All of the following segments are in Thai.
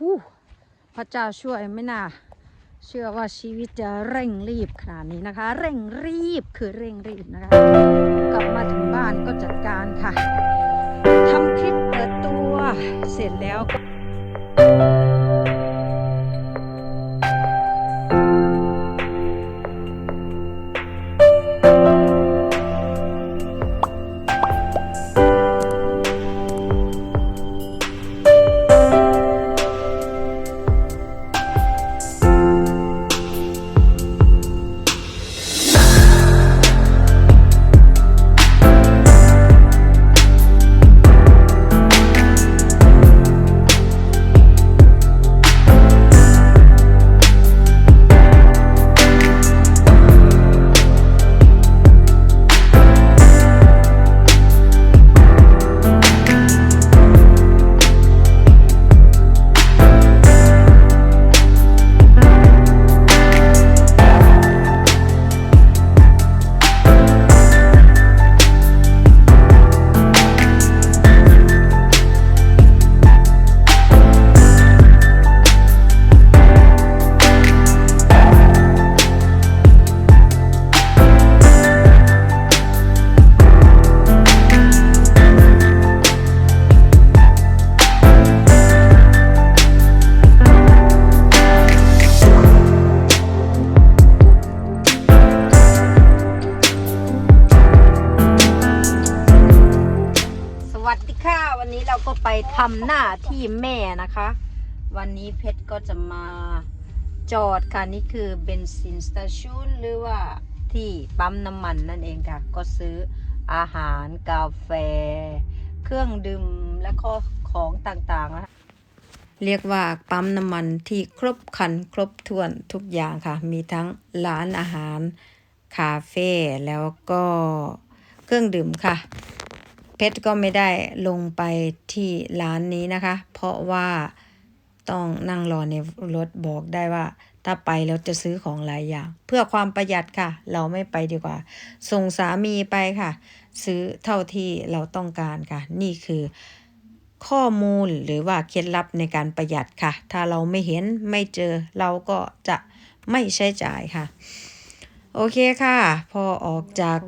ฮู้พระเจ้าช่วยไม่น่า เชื่อว่าชีวิตจะเร่งรีบขนาดนี้นะคะ เร่งรีบคือเร่งรีบนะคะ กลับมาถึงบ้านก็จัดการค่ะทำคลิปเปิดตัวเสร็จแล้วก็ หน้าที่แม่นะคะ วันนี้เพชรก็จะมาจอดค่ะ นี่คือเบนซินสเตชันหรือว่าที่ปั๊มน้ำมันนั่นเองค่ะ ก็ซื้ออาหารกาแฟ เครื่องดื่มและก็ของต่างๆนะคะเรียกว่าปั๊มน้ำมันที่ครบคันครบถ้วนทุกอย่างค่ะ มีทั้งร้านอาหาร คาเฟ่แล้วก็เครื่องดื่มค่ะ ชรก็ไม่ได้ลงไปที่ร้านนี้นะคะ เพราะว่าต้องนั่งรอในรถบอกได้ว่าถ้าไปแล้วจะซื้อของหลายอย่าง เพื่อความประหยัดค่ะ เราไม่ไปดีกว่า ส่งสามีไปค่ะ ซื้อเท่าที่เราต้องการค่ะ นี่คือข้อมูลหรือว่าเคล็ดลับในการประหยัดค่ะ ถ้าเราไม่เห็นไม่เจอเราก็จะไม่ใช้จ่ายค่ะ โอเคค่ะ พอออกจาก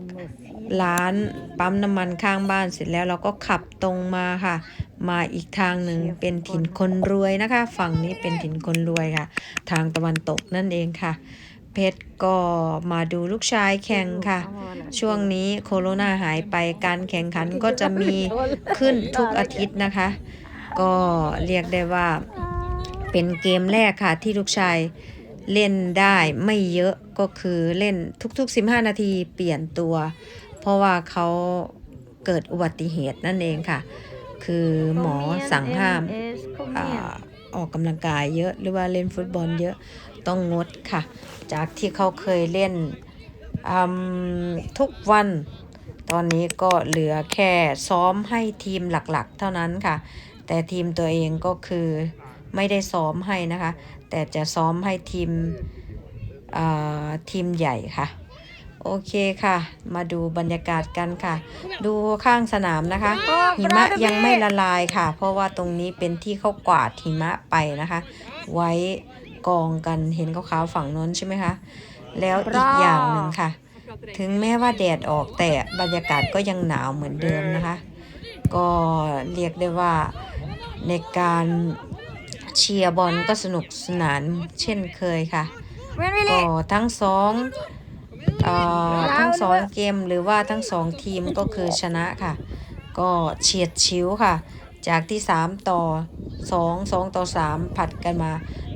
ร้านปั๊มน้ำมันข้างบ้านเสร็จแล้วเราก็ขับตรงมาค่ะ มาอีกทางหนึ่งเป็นถิ่นคนรวยนะคะ ฝั่งนี้เป็นถิ่นคนรวยค่ะ ทางตะวันตกนั่นเองค่ะ เพชรก็มาดูลูกชายแข่งค่ะ ช่วงนี้โคโรนาหายไปการแข่งขันก็จะมีขึ้นทุกอาทิตย์นะคะ ก็เรียกได้ว่าเป็นเกมแรกค่ะที่ลูกชาย เล่นได้ไม่เยอะก็คือเล่นทุก ๆ 15 นาทีเปลี่ยนตัว เพราะว่าเขาเกิดอุบัติเหตุนั่นเองค่ะ คือหมอสั่งห้ามอาออกกำลังกายเยอะหรือว่าเล่นฟุตบอลเยอะต้องงดค่ะ จากที่เขาเคยเล่นอืมทุกวันตอนนี้ก็เหลือแค่ซ้อมให้ทีมหลักๆ เท่านั้นค่ะ แต่ทีมตัวเองก็คือไม่ได้ซ้อมให้นะคะ แต่จะซ้อมให้ทีมอ่าทีมใหญ่ค่ะ โอเคค่ะ มาดูบรรยากาศกันค่ะ ดูข้างสนามนะคะ หิมะยังไม่ละลายค่ะ เพราะว่าตรงนี้เป็นที่เขากวาดหิมะไปนะคะ ไว้กองกันเห็นขาวๆฝั่งโน้นใช่ไหมคะ แล้วอีกอย่างหนึ่งค่ะ ถึงแม้ว่าแดดออกแต่บรรยากาศก็ยังหนาวเหมือนเดิมนะคะ ก็เรียกได้ว่าในการ เชียร์บอลก็สนุกสนานเช่นเคยค่ะก็ทั้งสองเอ่อทั้งสองเกมหรือว่าทั้งสองทีมก็คือชนะค่ะ ก็เฉียดชิวค่ะ จากที่ 3 ต่อ 2 2 ต่อ 3 ผัดกันมา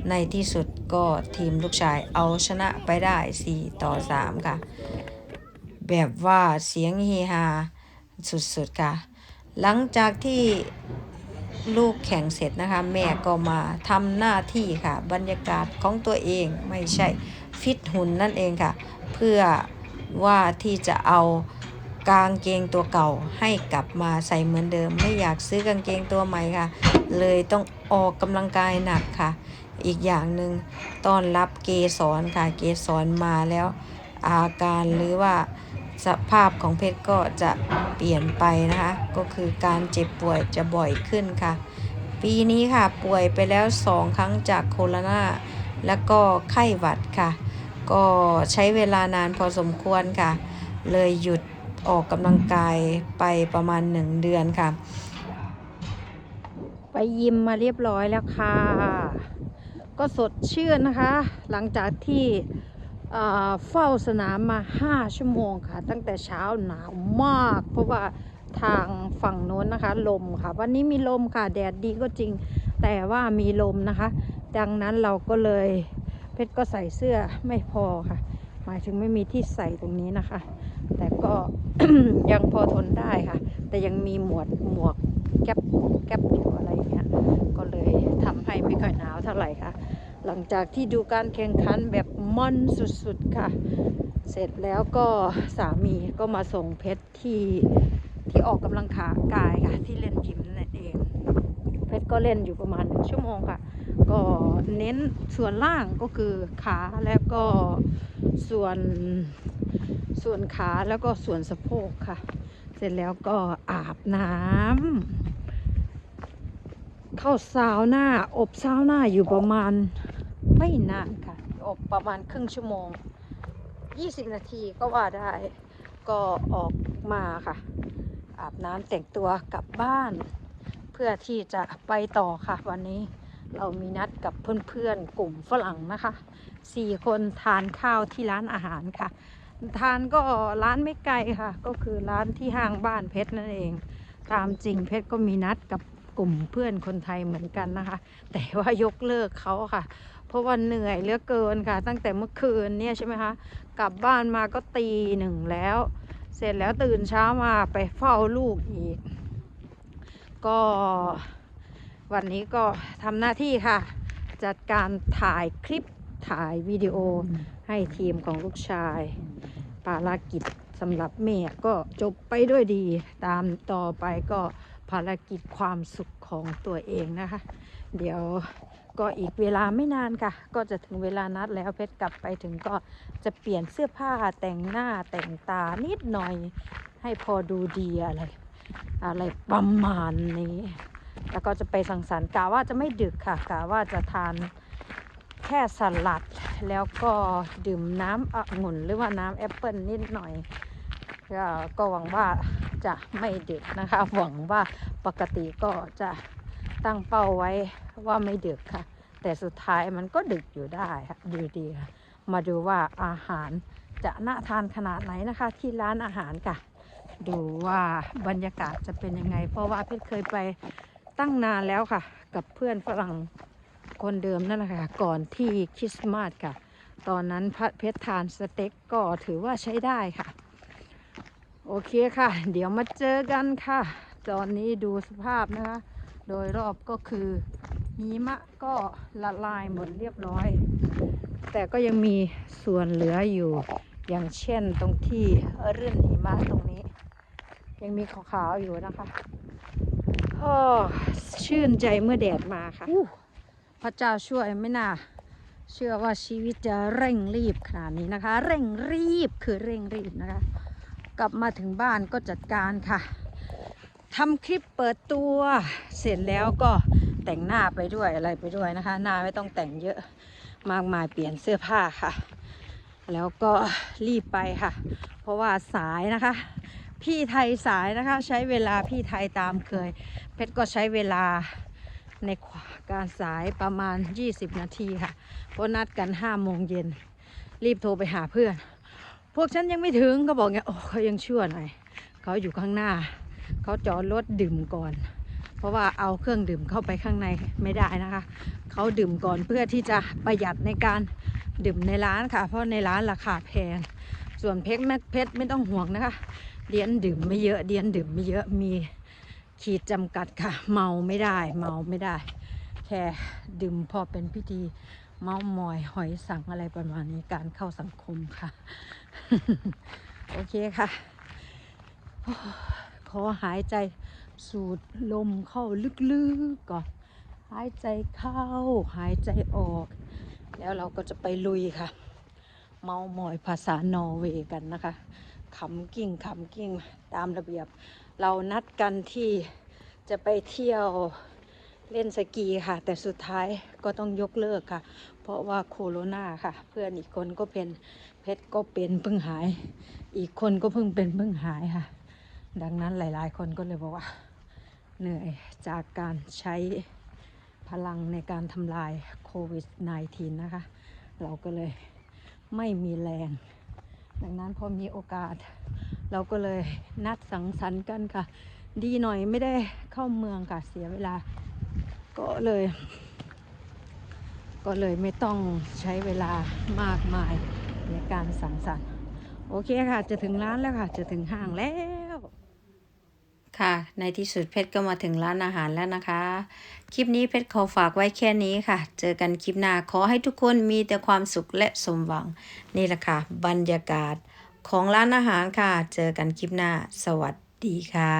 ในที่สุดก็ทีมลูกชายเอาชนะไปได้ 4 ต่อ 3 ค่ะ แบบว่าเสียงเฮฮาสุดๆค่ะ หลังจากที่ ลูกแข่งเสร็จนะคะ แม่ก็มาทำหน้าที่ค่ะ บรรยากาศของตัวเองไม่ใช่ฟิตหุ่นนั่นเองค่ะ เพื่อว่าที่จะเอากางเกงตัวเก่าให้กลับมาใส่เหมือนเดิม ไม่อยากซื้อกางเกงตัวใหม่ค่ะ เลยต้องออกกำลังกายหนักค่ะ อีกอย่างหนึ่งต้อนรับเกสรค่ะ เกสรมาแล้ว อาการหรือว่า สภาพของเพชรก็จะเปลี่ยนไปนะคะ ก็คือการเจ็บป่วยจะบ่อยขึ้นค่ะ ปีนี้ค่ะป่วยไปแล้วสองครั้งจากโคโรนาแล้วก็ไข้หวัดค่ะ ก็ใช้เวลานานพอสมควรค่ะ เลยหยุดออกกำลังกายไปประมาณหนึ่งเดือนค่ะ ไปยิมมาเรียบร้อยแล้วค่ะ ก็สดชื่นนะคะ หลังจากที่ เฝ้าสนามมา 5 ชั่วโมงค่ะ ตั้งแต่เช้าหนาวมาก เพราะว่าทางฝั่งโน้นนะคะ ลมค่ะ วันนี้มีลมค่ะ แดดดีก็จริง แต่ว่ามีลมนะคะ ดังนั้นเราก็เลยเพชรก็ใส่เสื้อไม่พอค่ะ หมายถึงไม่มีที่ใส่ตรงนี้นะคะ แต่ก็ยังพอทนได้ค่ะ แต่ยังมีหมวดหมวกแก๊ปแก๊ปอยู่อะไรอย่างเงี้ยก็เลยทำให้ไม่ค่อยหนาวเท่าไหร่ค่ะ ลังจากที่ดูการแข่งขันแบบมันสุดๆค่ะ เสร็จแล้วก็สามีก็มาส่งเพชรที่ที่ออกกำลังขากายค่ะ ที่เล่นยิมนั่นเอง เพชรก็เล่นอยู่ประมาณหนึ่งชั่วโมงค่ะ ก็เน้นส่วนล่างก็คือขาแล้วก็ส่วนส่วนขาแล้วก็ส่วนสะโพกค่ะ เสร็จแล้วก็อาบน้ำเข้าซาวน่าอบซาวน่าอยู่ประมาณ ไม่นานค่ะอบประมาณครึ่งชั่วโมง 20 นาทีก็ว่าได้ ก็ออกมาค่ะ อาบน้ำแต่งตัวกลับบ้าน เพื่อที่จะไปต่อค่ะ วันนี้เรามีนัดกับเพื่อนๆ กลุ่มฝรั่งนะคะสี่คนทานข้าวที่ร้านอาหารค่ะ ทานก็ร้านไม่ไกลค่ะ ก็คือร้านที่ห้างบ้านเพชรนั่นเอง ตามจริงเพชรก็มีนัดกับกลุ่มเพื่อนคนไทยเหมือนกันนะคะ แต่ว่ายกเลิกเขาค่ะ เพราะว่าเหนื่อยเหลือเกินค่ะ ตั้งแต่เมื่อคืนเนี่ยใช่ไหมคะ กลับบ้านมาก็ตีหนึ่งแล้ว เสร็จแล้วตื่นเช้ามาไปเฝ้าลูกอีก ก็วันนี้ก็ทำหน้าที่ค่ะ จัดการถ่ายคลิปถ่ายวิดีโอให้ทีมของลูกชายภารกิจสำหรับแม่ก็จบไปด้วยดี ตามต่อไปก็ภารกิจความสุขของตัวเองนะคะ เดี๋ยว ก็อีกเวลาไม่นานค่ะ ก็จะถึงเวลานัดแล้วเพชรกลับไปถึงก็จะเปลี่ยนเสื้อผ้าแต่งหน้าแต่งตานิดหน่อย ให้พอดูดีอะไรอะไรประมาณนี้ แล้วก็จะไปสังสรรค์กะว่าจะไม่ดึกค่ะกะว่าจะทานแค่สลัด แล้วก็ดื่มน้ำองุ่นหรือว่าน้ำแอปเปิลนิดหน่อยก็ก็หวังว่าจะไม่ดึกนะคะ หวังว่าปกติก็จะตั้งเป้าไว้ว่าไม่ดึกค่ะ แต่สุดท้ายมันก็ดึกอยู่ได้ค่ะดูดีค่ะ มาดูว่าอาหารจะน่าทานขนาดไหนนะคะ ที่ร้านอาหารค่ะ ดูว่าบรรยากาศจะเป็นยังไง เพราะว่าเพชรเคยไปตั้งนานแล้วค่ะ กับเพื่อนฝรั่งคนเดิมนั่นแหละค่ะ ก่อนที่คริสต์มาสค่ะ ตอนนั้นพัดเพชรทานสเต็กก็ถือว่าใช้ได้ค่ะ โอเคค่ะ เดี๋ยวมาเจอกันค่ะ ตอนนี้ดูสภาพนะคะ โดยรอบก็คือ หิมะก็ละลายหมดเรียบร้อย แต่ก็ยังมีส่วนเหลืออยู่ อย่างเช่นตรงที่เรื่อนหิมะตรงนี้ ยังมีขาวๆอยู่นะคะโอ้ชื่นใจเมื่อแดดมาค่ะอู้พระเจ้าช่วยไม่น่า เชื่อว่าชีวิตจะเร่งรีบขนาดนี้นะคะ เร่งรีบคือเร่งรีบนะคะ กลับมาถึงบ้านก็จัดการค่ะทำคลิปเปิดตัวเสร็จแล้วก็ แต่งหน้าไปด้วยอะไรไปด้วยนะคะ หน้าไม่ต้องแต่งเยอะมากมายเปลี่ยนเสื้อผ้าค่ะ แล้วก็รีบไปค่ะ เพราะว่าสายนะคะ พี่ไทยสายนะคะ ใช้เวลาพี่ไทยตามเคย เพชรก็ใช้เวลาในการสายประมาณ 20 นาทีค่ะเพราะนัดกัน5โมงเย็น รีบโทรไปหาเพื่อน พวกฉันยังไม่ถึงก็บอกเงี้ยโอ้เขายังชั่วหน่อยเขาอยู่ข้างหน้า เขาจอดรถดื่มก่อน เพราะว่าเอาเครื่องดื่มเข้าไปข้างในไม่ได้นะคะ เขาดื่มก่อนเพื่อที่จะประหยัดในการดื่มในร้านค่ะ เพราะในร้านราคาแพง ส่วนเพชรแม่เพชรไม่ต้องห่วงนะคะ เดียนดื่มไม่เยอะ เดียนดื่มไม่เยอะมีขีดจำกัดค่ะ เมาไม่ได้ เมาไม่ได้ แค่ดื่มพอเป็นพิธีเมามอยหอยสังอะไรประมาณนี้การเข้าสังคมค่ะ โอเคค่ะขอหายใจ สูดลมเข้าลึกๆก่อนหายใจเข้า หายใจออก แล้วเราก็จะไปลุยค่ะ เมามอยภาษานอร์เวย์กันนะคะขำกิ้งขำกิ้งตามระเบียบ เรานัดกันที่จะไปเที่ยวเล่นสกีค่ะ แต่สุดท้ายก็ต้องยกเลิกค่ะ เพราะว่าโคโรนาค่ะ เพื่อนอีกคนก็เป็นเพชรก็เป็นเพิ่งหาย อีกคนก็เพิ่งเป็นเพิ่งหายค่ะ ดังนั้นหลาย ๆ คนก็เลยบอกว่า เหนื่อยจากการใช้พลังในการทำลายโควิด -19 นะคะ เราก็เลยไม่มีแรง ดังนั้นพอมีโอกาส เราก็เลยนัดสังสรรค์กันค่ะ ดีหน่อยไม่ได้เข้าเมืองค่ะ เสียเวลา ก็เลย ก็เลยไม่ต้องใช้เวลามากมายในการสังสรรค์ โอเคค่ะ จะถึงร้านแล้วค่ะ จะถึงห้างแล้ว ค่ะ ในที่สุดเพชรก็มาถึงร้านอาหารแล้วนะคะ คลิปนี้เพชรขอฝากไว้แค่นี้ค่ะ เจอกันคลิปหน้าขอให้ทุกคนมีแต่ความสุขและสมหวัง นี่แหละค่ะ บรรยากาศของร้านอาหารค่ะ เจอกันคลิปหน้า สวัสดีค่ะ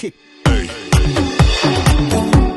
kick. Hey.